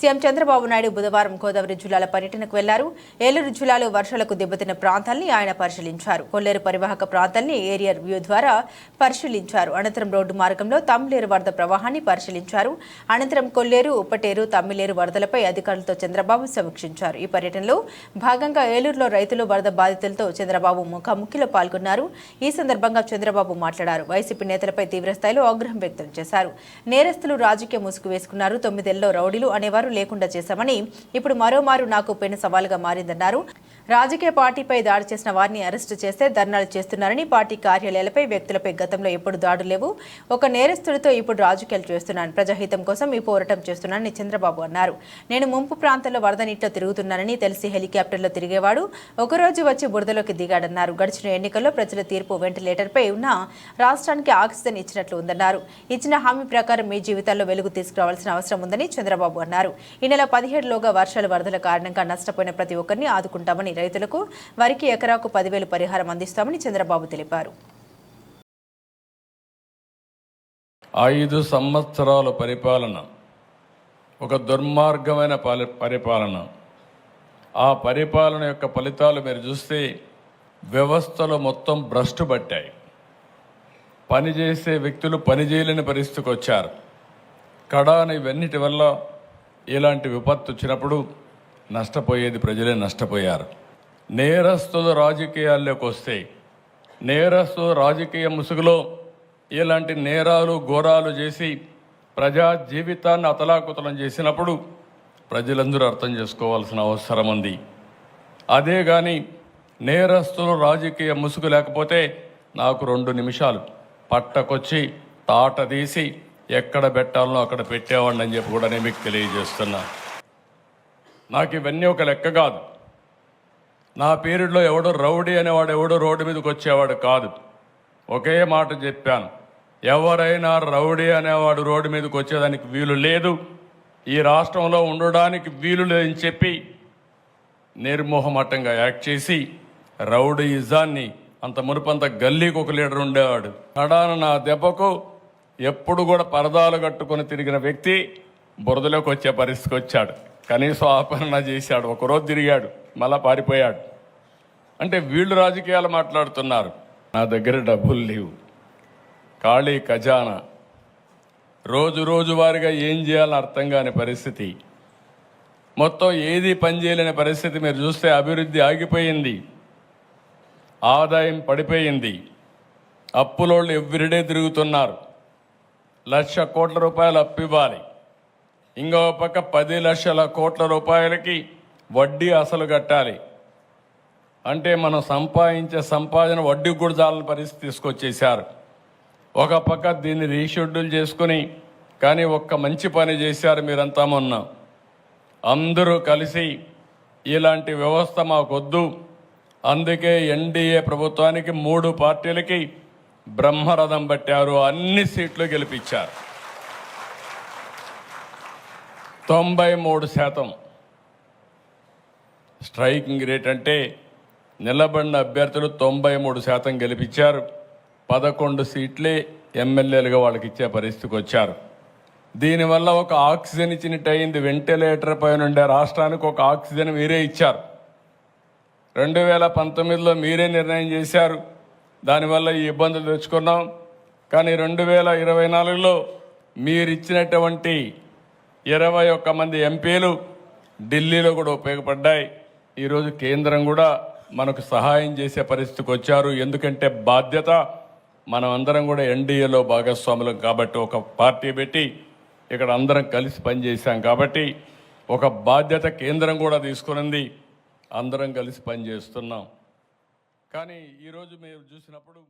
CM Chandrababu Naidu బుధవారం గోదావరి జిల్లాల పర్యటనకు వెళ్ళారు. ఏలూరు జిల్లాలో వర్షాలకు దెబ్బతిన్న ప్రాంతాల్ని ఆయన పరిశీలించారు. కొల్లేరు పరివాహక ప్రాంతాల్ని ఏరియర్ వ్యూ ద్వారా పరిశీలించారు. అనంతరం రోడ్డు మార్గంలో తమ్మిలేరు వరద ప్రవాహాన్ని పరిశీలించారు. అనంతరం కొల్లేరు ఉప్పటేరు తమ్మిలేరు వరదలపై అధికారులతో చంద్రబాబు సమీక్షించారు. ఈ పర్యటనలో భాగంగా ఏలూరులో రైతులు వరద బాధితులతో చంద్రబాబు ముఖాముఖిలో పాల్గొన్నారు. ఈ సందర్భంగా చంద్రబాబు మాట్లాడారు. వైసీపీ నేతలపై తీవ్రస్థాయిలో ఆగ్రహం వ్యక్తం చేశారు. నేరస్తులు రాజకీయ ముసుగు వేసుకున్నారు. తొమ్మిదేళ్ళలో రౌడీలు అనేవారు లేకుండా చేశామని ఇప్పుడు మరోమారు నాకు పెను సవాలుగా మారిందన్నారు. రాజకీయ పార్టీపై దాడి చేసిన వారిని అరెస్టు చేస్తే ధర్నాలు చేస్తున్నారని పార్టీ కార్యాలయాలపై వ్యక్తులపై గతంలో ఎప్పుడు దాడులు లేవు. ఒక నేరస్తుడితో ఇప్పుడు రాజకీయాలు చేస్తున్నాను. ప్రజాహితం కోసం ఈ పోరాటం చేస్తున్నానని చంద్రబాబు అన్నారు. నేను ముంపు ప్రాంతంలో వరద నీటిలో తిరుగుతున్నానని తెలిసి హెలికాప్టర్లో తిరిగేవాడు. ఒకరోజు వచ్చి బురదలోకి దిగాడన్నారు. గడిచిన ఎన్నికల్లో ప్రజల తీర్పు వెంటిలేటర్పై ఉన్న రాష్ట్రానికి ఆక్సిజన్ ఇచ్చినట్లు ఉందన్నారు. ఇచ్చిన హామీ ప్రకారం మీ జీవితాల్లో వెలుగు తీసుకురావాల్సిన అవసరం ఉందని చంద్రబాబు అన్నారు. ఈ నెల పదిహేడులోగా వర్షాలు వరదల కారణంగా నష్టపోయిన ప్రతి ఒక్కరిని ఆదుకుంటామని రైతులకు వరికి ఎకరాకు పదివేలు పరిహారం అందిస్తామని చంద్రబాబు తెలిపారు. ఐదు సంవత్సరాల పరిపాలన ఒక దుర్మార్గమైన పాలి పరిపాలన. ఆ పరిపాలన యొక్క ఫలితాలు మీరు చూస్తే వ్యవస్థలు మొత్తం భ్రష్టు పట్టాయి. పనిచేసే వ్యక్తులు పనిచేయలేని పరిస్థితికి వచ్చారు. కడాని ఇవన్నిటి వల్ల ఇలాంటి విపత్తు వచ్చినప్పుడు నష్టపోయేది ప్రజలే నష్టపోయారు. నేరస్తులు రాజకీయాల్లోకి వస్తే నేరస్తు రాజకీయ ముసుగులో ఇలాంటి నేరాలు ఘోరాలు చేసి ప్రజా జీవితాన్ని అతలాకుతలం చేసినప్పుడు ప్రజలందరూ అర్థం చేసుకోవాల్సిన అవసరం ఉంది. అదే కానీ నేరస్తులు రాజకీయ ముసుగు లేకపోతే నాకు రెండు నిమిషాలు పట్టకొచ్చి తాట తీసి ఎక్కడ పెట్టాలనో అక్కడ పెట్టేవాడిని అని చెప్పి కూడా నేను మీకు తెలియజేస్తున్నా. నాకు ఇవన్నీ ఒక లెక్క కాదు. నా పీరియడ్లో ఎవడో రౌడీ అనేవాడు ఎవడో రోడ్డు మీదకి వచ్చేవాడు కాదు. ఒకే మాట చెప్పాను. ఎవరైనా రౌడీ అనేవాడు రోడ్డు మీదకి వచ్చేదానికి వీలు లేదు. ఈ రాష్ట్రంలో ఉండడానికి వీలు లేదని చెప్పి నిర్మోహమట్టంగా యాక్ట్ చేసి రౌడీయిజాన్ని అంత మునుపంత గల్లీకి ఒక లీడర్ ఉండేవాడు. నడాన నా దెబ్బకు ఎప్పుడు కూడా పరదాలు కట్టుకొని తిరిగిన వ్యక్తి బురదలోకి వచ్చే పరిస్థితికి వచ్చాడు. కనీసం ఆపరణ చేశాడు. ఒకరోజు తిరిగాడు. మళ్ళా పారిపోయాడు. అంటే వీళ్ళు రాజకీయాలు మాట్లాడుతున్నారు. నా దగ్గర డబ్బులు లేవు. ఖాళీ ఖజానా. రోజు రోజువారీగా ఏం చేయాలని అర్థం కాని పరిస్థితి. మొత్తం ఏది పనిచేయలేని పరిస్థితి మీరు చూస్తే అభివృద్ధి ఆగిపోయింది. ఆదాయం పడిపోయింది. అప్పులోళ్ళు ఎవ్రీడే తిరుగుతున్నారు. లక్ష కోట్ల రూపాయలు అప్పు ఇవ్వాలి. ఇంకో పక్క పది లక్షల కోట్ల రూపాయలకి వడ్డీ అసలు కట్టాలి. అంటే మనం సంపాదించే సంపాదన వడ్డీ కూడా చాలని పరిస్థితి తీసుకొచ్చేశారు. ఒక పక్క దీన్ని రీషెడ్యూల్ చేసుకుని కానీ ఒక్క మంచి పని చేశారు మీరంతా మొన్న. అందరూ కలిసి ఇలాంటి వ్యవస్థ మాకొద్దు. అందుకే ఎన్డీఏ ప్రభుత్వానికి మూడు పార్టీలకి బ్రహ్మరథం పట్టారు. అన్ని సీట్లు గెలిపించారు. తొంభై మూడు శాతం. స్ట్రైకింగ్ రేట్ అంటే నిలబడిన అభ్యర్థులు తొంభై మూడు శాతం గెలిపించారు. పదకొండు సీట్లే ఎమ్మెల్యేలుగా వాళ్ళకి ఇచ్చే పరిస్థితికి వచ్చారు. దీనివల్ల ఒక ఆక్సిజన్ ఇచ్చినట్టు అయింది. వెంటిలేటర్ పైన ఉండే రాష్ట్రానికి ఒక ఆక్సిజన్ మీరే ఇచ్చారు. రెండు వేల పంతొమ్మిదిలో మీరే నిర్ణయం చేశారు. దానివల్ల ఈ ఇబ్బందులు తెచ్చుకున్నాం. కానీ రెండు వేల ఇరవై నాలుగులో మీరు ఇచ్చినటువంటి ఇరవై ఒక్క మంది ఎంపీలు ఢిల్లీలో కూడా ఉపయోగపడ్డాయి. ఈరోజు కేంద్రం కూడా మనకు సహాయం చేసే పరిస్థితికి వచ్చారు. ఎందుకంటే బాధ్యత మనం అందరం కూడా ఎన్డీఏలో భాగస్వాములం కాబట్టి ఒక పార్టీ పెట్టి ఇక్కడ అందరం కలిసి పనిచేశాం కాబట్టి ఒక బాధ్యత కేంద్రం కూడా తీసుకునింది. అందరం కలిసి పనిచేస్తున్నాం. కానీ ఈరోజు మీరు చూసినప్పుడు